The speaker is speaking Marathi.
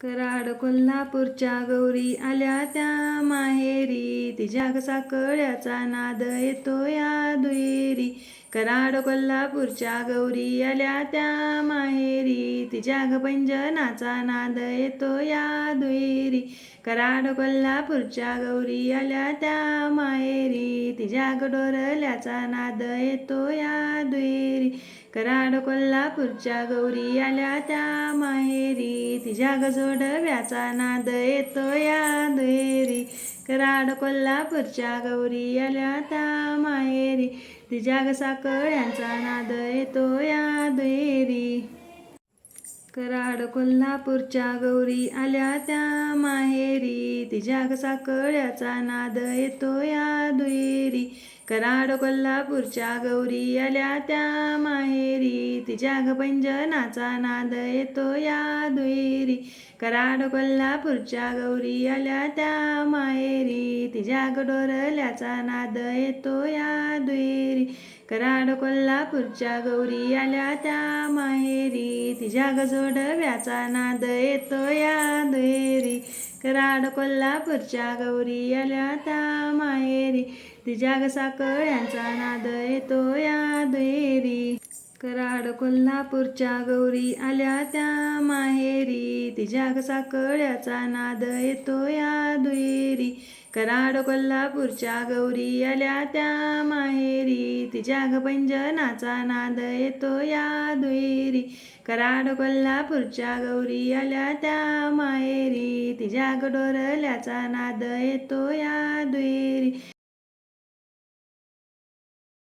कराड कोल्हापूरच्या गौरी आल्या त्या माहेरी. तिच्या साकळ्याचा नाद येतो या दुहेरी. कराड कोल्हापूरच्या गौरी आल्या त्या माहेरी. तिच्या ग नाद येतो या दुहेरी. कराड कोल्हापूरच्या गौरी आल्या त्या माहेरी. तिच्या ग डोरल्याचा नाद येतो या दुहेरी. कराड कोल्हापूरच्या गौरी आल्या त्या तिच्या ग जोडव्याचा नाद येतो या दुहेरी. कराड कोल्हापूरच्या गौरी आल्या त्या माहेरी. तिच्या गसाकळ्यांचा नाद येतो या दुहेरी. कराड कोल्हापूरच्या गौरी आल्या त्या माहेरी. तिच्या ग साकळ्याचा नाद येतो या दुहेरी. कराड कोल्हापूरच्या गौरी आल्या त्या माहेरी. तिच्या ग नाद येतो या दुहेरी. कराड कोल्हापूरच्या गौरी आल्या त्या माहेरी. तिच्या ग डोरल्याचा नाद येतो या कराड कोल्हापूरच्या गौरी आल्या त्या माहेरी. तिच्या ग जोडव्याचा नाद येतो या दुहेरी. कराड कोल्हापूरच्या गौरी आल्या त्या माहेरी. तिच्या गसाकळ्यांचा साकळ्यांचा नाद येतो या दुहेरी. कराड कोल्हापूरच्या गौरी आल्या त्या माहेरी. तिच्या ग साकळ्याचा नाद येतो या दुहेरी. कराड कोल्हापूरच्या गौरी आल्या त्या माहेरी. तिच्या ग नाद येतो या दुहेरी. कराड कोल्हापूरच्या गौरी आल्या त्या माहेरी. तिच्या गडोरल्याचा नाद येतो या दुहेरी.